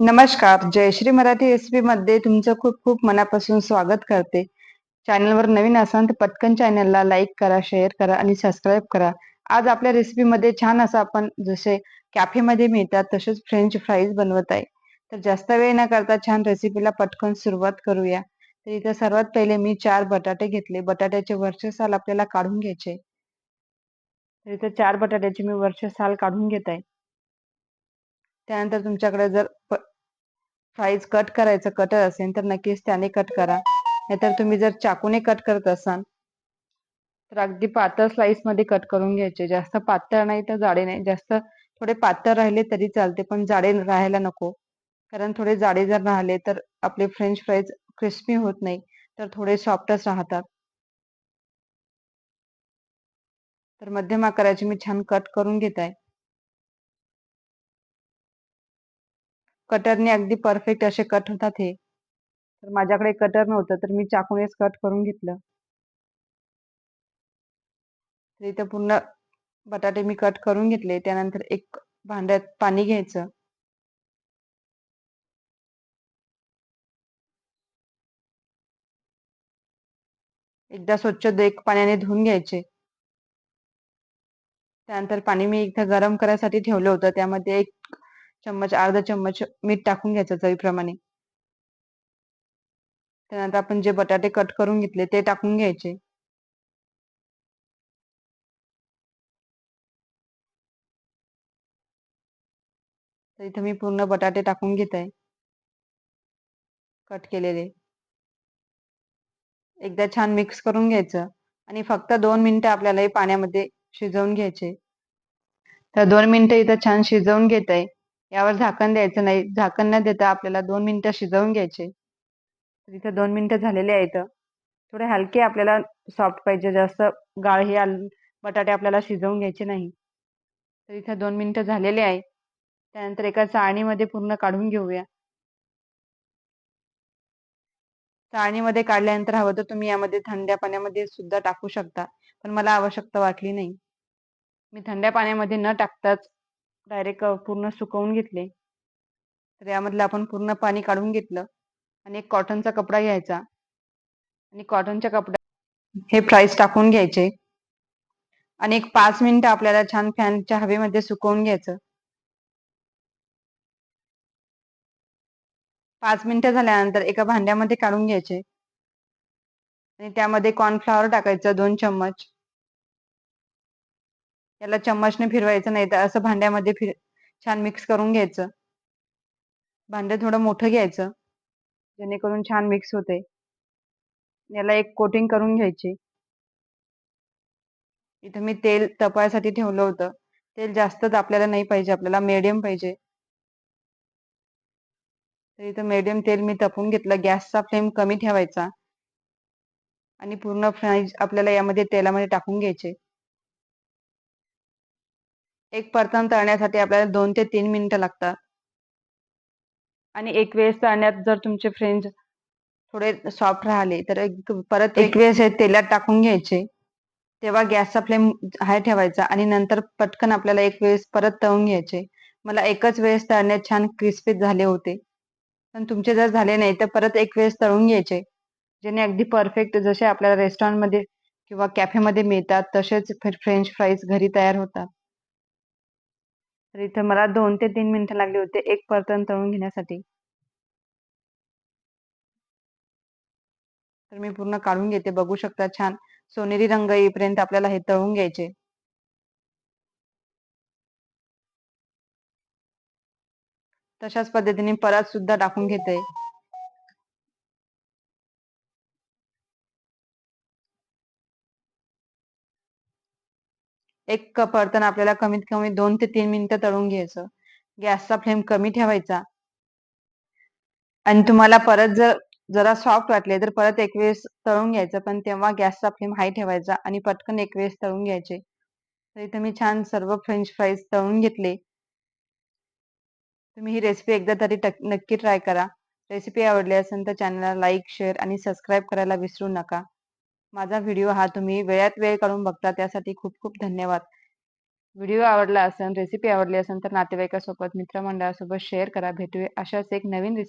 नमस्कार जयश्री मराठी रेसिपी मध्ये तुमचं खूप खूप मनापासून स्वागत करते. चॅनलवर नवीन असाल तर पटकन चॅनलला लाईक करा शेअर करा आणि सबस्क्राईब करा. आज आपल्या रेसिपीमध्ये छान असं आपण जसे कॅफेमध्ये मिळतात तसेच फ्रेंच फ्राईज बनवत आहे. तर जास्त वेळ न करता छान रेसिपीला पटकन सुरुवात करूया. तर इथं सर्वात पहिले मी चार बटाटे घेतले. बटाट्याचे वरचे साल आपल्याला काढून घ्यायचे. तर इथं चार बटाट्याचे मी वरचे साल काढून घेत आहे. त्यानंतर तुमच्याकडे जर फ्राईज कट करायचं कटर असेल तर नक्कीच त्याने कट करा. नाहीतर तुम्ही जर चाकूने कट करत असाल तर अगदी पातळ स्लाइसमध्ये कट करून घ्यायचे. जास्त पातळ नाही तर जाडे नाही. जास्त थोडे पातळ राहिले तरी चालते पण जाडे राहायला नको. कारण थोडे जाडे जर राहिले तर आपले फ्रेंच फ्राईज क्रिस्पी होत नाही तर थोडे सॉफ्टच राहतात. तर मध्यम आकाराचे मी छान कट करून घेत आहे. कटरने अगदी परफेक्ट असे कट होतात हे. तर माझ्याकडे कटर नव्हतं तर मी चाकूनेच कट करून घेतलं. तर इथं पूर्ण बटाटे मी कट करून घेतले. त्यानंतर एक भांड्यात पाणी घ्यायचं. एकदा स्वच्छ एक पाण्याने धुवून घ्यायचे. त्यानंतर पाणी मी इथं गरम करायसाठी ठेवलं होतं. त्यामध्ये एक चम्मच अर्धा चम्मच मीठ टाकून घ्यायचं चवीप्रमाणे. त्यानंतर आपण जे बटाटे कट करून घेतले ते टाकून घ्यायचे. तर इथं मी पूर्ण बटाटे टाकून घेत. आहे कट केलेले. एकदा छान मिक्स करून घ्यायचं आणि फक्त दोन मिनिटं आपल्याला हे पाण्यामध्ये शिजवून घ्यायचे. तर दोन मिनिटं इथं छान शिजवून घेत आहे यावर झाकण द्यायचं नाही. झाकण न देता आपल्याला दोन मिनिटं शिजवून घ्यायचे. इथं दोन मिनिटं झालेले आहेत. थोडे हलके आपल्याला सॉफ्ट पाहिजे. जास्त गाळ हे बटाटे आपल्याला शिजवून घ्यायचे नाही. तर इथं दोन मिनिटं झालेले आहे. त्यानंतर एका चाळणीमध्ये पूर्ण काढून घेऊया. चाळणीमध्ये काढल्यानंतर हवं तर तुम्ही यामध्ये थंड्या पाण्यामध्ये सुद्धा टाकू शकता. पण मला आवश्यकता वाटली नाही. मी थंड्या पाण्यामध्ये न टाकताच डायरेक्ट पूर्ण सुकवून घेतले. तर यामधलं आपण पूर्ण पाणी काढून घेतलं आणि एक कॉटनचा कपडा घ्यायचा. आणि कॉटनच्या कपड्या हे फ्राईज टाकून घ्यायचे. आणि एक पाच मिनिटं आपल्याला छान फॅनच्या हवेमध्ये सुकवून घ्यायचं. पाच मिनिटं झाल्यानंतर एका भांड्यामध्ये काढून घ्यायचे. आणि त्यामध्ये कॉर्नफ्लॉवर टाकायचं दोन चम्मच. याला चम्मचने फिरवायचं नाही तर असं भांड्यामध्ये फिर छान मिक्स करून घ्यायचं. भांड थोडं मोठं घ्यायचं जेणेकरून छान मिक्स होते. याला एक कोटिंग करून घ्यायची. इथं मी तेल तपायसाठी ठेवलं होतं. तेल जास्तच आपल्याला नाही पाहिजे आपल्याला मीडियम पाहिजे. तर इथं मीडियम तेल मी तपून घेतलं. गॅसचा फ्लेम कमी ठेवायचा. आणि पूर्ण फ्राईज आपल्याला यामध्ये तेलामध्ये टाकून घ्यायचे. एक परतन तळण्यासाठी आपल्याला दोन ते तीन मिनिटं लागतात. आणि एक वेळेस तळण्यात जर तुमचे फ्रेंड्स थोडे सॉफ्ट राहिले तर एक परत एक वेळेस हे तेलात टाकून घ्यायचे. तेव्हा गॅसचा फ्लेम हाय ठेवायचा आणि नंतर पटकन आपल्याला एक वेळेस परत तळून घ्यायचे. मला एकच वेळेस तळण्यात छान क्रिस्पी झाले होते. पण तुमचे जर झाले नाही तर परत एक वेळेस तळून घ्यायचे. जेणे अगदी परफेक्ट जसे आपल्याला रेस्टॉरंटमध्ये किंवा कॅफेमध्ये मिळतात तसेच फ्रेंच फ्राईज घरी तयार होतात. तर इथं मला दोन ते तीन मिनिटं लागली होते एक परतन तळून घेण्यासाठी. तर मी पूर्ण काढून घेते बघू शकता छान. सोनेरी रंग येईपर्यंत आपल्याला हे तळून घ्यायचे. तशाच पद्धतीने परत सुद्धा टाकून घेते. एक परतन आपल्याला कमीत कमी दोन ते तीन मिनिटं तळून घ्यायचं. गॅसचा फ्लेम कमी ठेवायचा. आणि तुम्हाला परत जर जरा सॉफ्ट वाटले तर परत एक वेळेस तळून घ्यायचं पण तेव्हा गॅसचा फ्लेम हाय ठेवायचा आणि पटकन एक वेळेस तळून घ्यायचे. तर इथे मी छान सर्व फ्रेंच फ्राईज तळून घेतले. तुम्ही ही रेसिपी एकदा तरी नक्की ट्राय करा. रेसिपी आवडली असेल तर चॅनलला लाईक शेअर आणि सबस्क्राईब करायला विसरू नका. माझा व्हिडिओ हा तुम्ही वेळात वेळ काढून बघता त्यासाठी खूप खूप धन्यवाद. व्हिडिओ आवडला असेल रेसिपी आवडली असेल तर नातेवाईकासोबत मित्रमंडळासोबत शेअर करा. भेटूया. अशाच एक नवीन रेसिपी